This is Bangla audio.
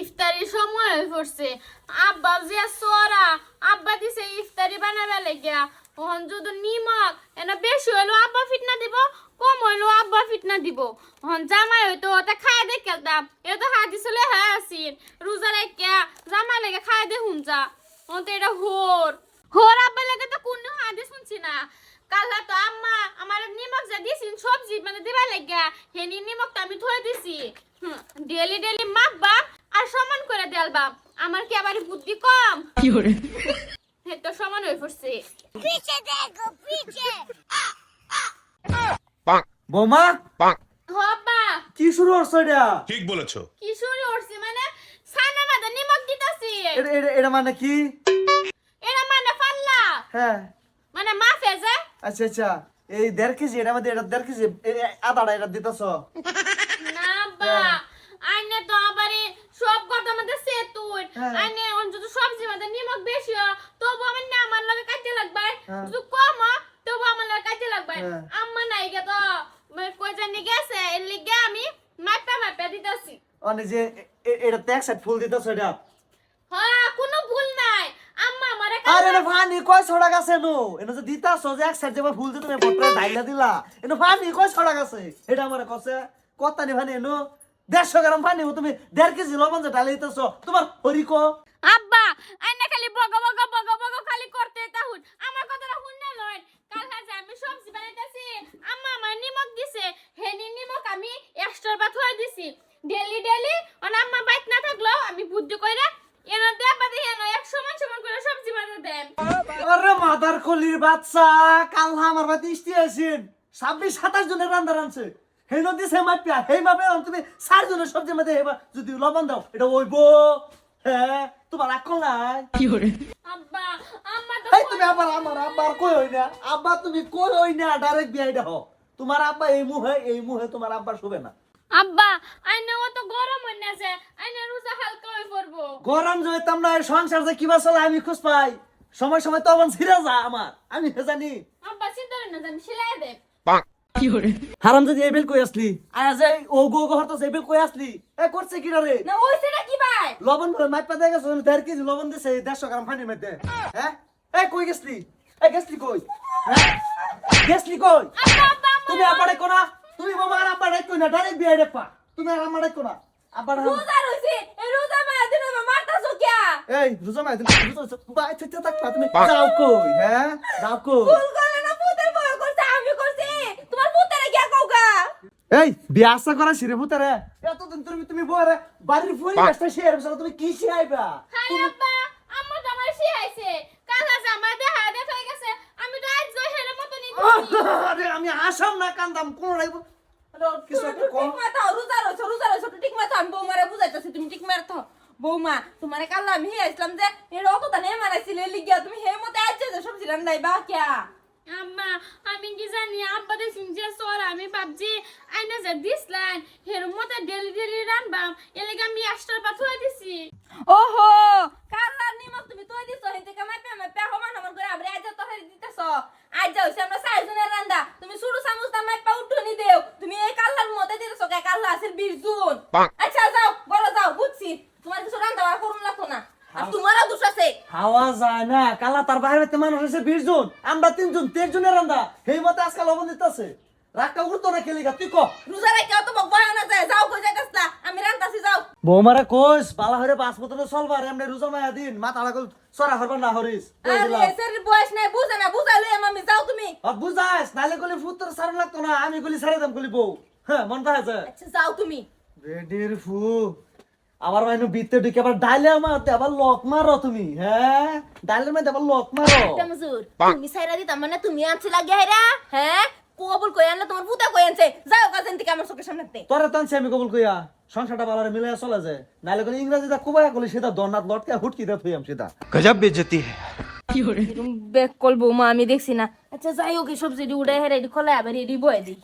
ইফতারি সময় হয়ে পড়ছে। আব্বা যে সরা আব্বা দিছে ইফতারি বানাবে লেগিয়া। ওহন যদি নিমক, এনে বেশি হইল আব্বা ফিটনা দিব, কম হইল আব্বা ফিটনা দিব। ওহন জামাই হইতো ওটা খাই দে কেলতাম এটা তো হাদিস হলে হ্যাঁ আসিন রোজা রেখা জামাই লেগে খাই দে হুমজা ওহন তো এটা হোর। হোর আব্বা লেগে তো কোনো হাদিস শুনছি না। কালা তো আম্মা আমার নিমক যা দিছিন সবজি মানে দিবা লেগা হেনি নিমক তো আমি থয়ে দিছি। ডেলি ডেলি মাখবা আর সমান করে দেলবা আমার কি আবার বুদ্ধি কম? কি হে তো সমান হয়ে পড়ছে। পিছে দেখো পিছে। বৌমা? হবা কি শুরু হচ্ছে এটা? ঠিক বলেছ। কি শুরু করছি মানে? সানা মাদা নিমক দিতাছি। এটা- এটা- এটা মানে কি? এরা মানে ফাল্লা হ্যাঁ। মানে মাফে যে। আচ্ছা আচ্ছা। এই দেড় কেজি এটা মধ্যে এটা দেড় কেজি আদাটা এটা দিতেছ? না বা আইনে তো আবারে সব কথা মধ্যে সেতু হ্যাঁ। আইনে অন্তত সবজি মধ্যে নিমক বেশি তবু আমার না আমার লগে কাটতে লাগবে। হ্যাঁ। যদি কম তবু আমার লগে কাটতে লাগবে। হ্যাঁ। আম্মা নাই গে তো মানে কই জানি গেছে এর লিগে আমি মাপা মাপা দিতেছি। মানে যে এটা ত্যাগ সাইড ফুল দিতেছ এটা? হ্যাঁ কোনো ভুল নাই। আম্মা আমারে আরে এটা ফানি কয় ছড়া গেছে নো? এটা যে দিতাছ যে এক সাইড যেবা ফুল দিয়ে তুমি ফটো ঢাইলা দিলা। এটা ফানি কয় ছড়া গেছে? এটা আমার কছে? কত নি ফানি নো দেড়শো গ্রাম ফানি তুমি দেড় কেজি লবণ যে ঢালি দিতেছ তোমার হরিকো আব্বা আইনে খালি বগ বগ বগ বগ খালি করতে তাহুন। আমার কথাটা শুননা লয়। কাল হাজে আমি সবজি বানাইতাছি আম্মা আমার নিমক দিছে। হেনি নিমক আমি এক্সট্রা বা থই দিছি। ডেলি ডেলি অন আম্মা বাইত না থাকল আমি বুদ্ধি কইরা এনো দে বাদে এনো এক সমান সমান করে সবজি বানাই দেন। আরে মাদার কলির বাচ্চা কাল আমার বাড়িতে ইস্তি আছেন ছাব্বিশ সাতাশ জনের রান্না রানছে সেই নদী সে মাপিয়া মাপে তুমি চার জনের সবজি মধ্যে এবার যদি লবণ দাও এটা ওইব হ্যাঁ তোমার আকল নাই? আব্বা আম্মা তো তুমি আবার আমার আব্বার কই হই না আব্বা তুমি কই হই না ডাইরেক্ট বিয়াই দাও তোমার আব্বা এই মুহে এই মুহে তোমার আব্বা শুবে না। আব্বা আইনে ও তো গরম হইনা আছে। আইনে রোজা হালকা হই পড়ব। গরম না এই সংসার যে কিবা চলে আমি খুঁজ পাই। সময় সময় তখন ছিঁড়ে যা আমার। আমি জানি। আব্বা চিন্তা না আমি সেলাই দেব। হারাম যদি এই বেল কই আসলি? আয়া যে ও গো গো হরতো এই বেল কই আসলি? এ করছে কি রে না ওইছে না কি ভাই? লবণ বলে মাইপ পা দেখে শুনে দেড় কেজি লবণ দিছে দেড়শো গ্রাম পানির মধ্যে। হ্যাঁ? এই কই গেছলি? এই গেছলি কই? হ্যাঁ? গেছলি কই? তুমি আব্বারে কোনা তুমি বাবা আর আব্বা কই না ডাইরেক্ট বিয়ে দেখবা তুমি আর ডাক কোনা আব্বা রোজা রইছে এই রোজা মায়া দিন মারতাছো কিয়া? এই রুজা মাই তুমি রুজা বাই থেকে থাকবা তুমি। যাও কই হ্যাঁ? যাও কই ভুল করে না পুতের বয় করছে আমি করছি তোমার পুতেরে গিয়া কওগা এই বিয়া আসা করা সিরে ভূতারে এতদিন তুমি তুমি বরে বাড়ির পরিবেশটা শেয়ার করছ তুমি কি শিয়াইবা হাই আব্বা আম্মা তো আমার শিয়াইছে কাল আমার দেহা দেখ হয়ে গেছে। আমি তো আজ জয় হেরে মতো নি আরে আমি আসাম না কান্দাম কোন রাইব কিছু একটা কম ঠিক মাথা রোজা রয়েছে রোজা রয়েছে তো ঠিক মাথা আমি বৌমারে বুঝাইতেছি তুমি ঠিক মারতো। বৌমা তোমারে কাল আমি হে আসলাম যে এর অত দানে মারাইছিলে লিগিয়া তুমি হে মতে আইছে যে সবজি রান্নাই বা কিয়া? আম্মা আমি কি জানি আব্বা দেখুন যে সর আমি ভাবছি আইনা যে দিসলাইন হের মতো ডেলি ডেলি রানবাম এলাকা আমি এক্সট্রা পাথুয়া দিছি। ওহো কাল্লার নিমক তুমি তুই দিছো হেন থেকে মাপে মাপে সমান সমান করে আবার আজ তো হেরি দিতেছ। আজ যাও আমরা চারজনের রান্দা তুমি শুরু চামচ দা মাপে উঠনি দেও তুমি এই কাল্লার মতে দিতেছ কে কাল্লা আছে 20 জুন। আচ্ছা যাও বলো যাও বুঝছি। তোমার কিছু রান্দা আর করুন লাগতো না। আর তোমারও দোষ আছে। হাওয়া যায় না কালা তার বাইরে মানুষ আছে বিশ জন আমরা তিনজন তের জনের রান্দা সেই মতে আজকাল লবণ দিতেছে। রাগটা না তুই কো? রোজা রাখা না যায় যাও কই যাইতাছ না আমি রান্তাছি যাও। বৌমারা কোস বালা হরে পাঁচ বছর চলবার এমনি রোজা মায়া দিন মাথা লাগল সরা হরবার না হরিস আরে সের বয়স নাই বুঝে না বুঝাইলে আমি যাও তুমি। আ, বুঝাস নালে গলি ফুতর সারা লাগতো না আমি গলি সারে দাম গলি বউ। হ্যাঁ মন আছে আচ্ছা যাও তুমি। রেডির ফু আমার মাইনু বিতে ঢুকে আবার ডাইলে মারতে আবার লক মারো তুমি হ্যাঁ? ডাইলে মধ্যে আবার লক মারো। আচ্ছা, মজুর তুমি সাইরা দিতাম মানে তুমি আনছি লাগে হেরা হ্যাঁ? কবুল কই আনলে তোমার পুতা কই আনছে? যাও কাজেন থেকে আমার চোখের সামনে তোরা তো আনছে আমি কবুল কইয়া সংসারটা বালারে মিলে চলে যায়। নাইলে কোন ইংরেজিটা কুবায়া কলি সেটা দন্নাত লটকে হুটকিটা থইয়াম সেটা গজব বেজতি হ্যাঁ ব্যাক করব মা আমি দেখছি না। আচ্ছা যাই হোক সবজি উড়ে হেরে খোলা আবার রেডি বয়ে দিই।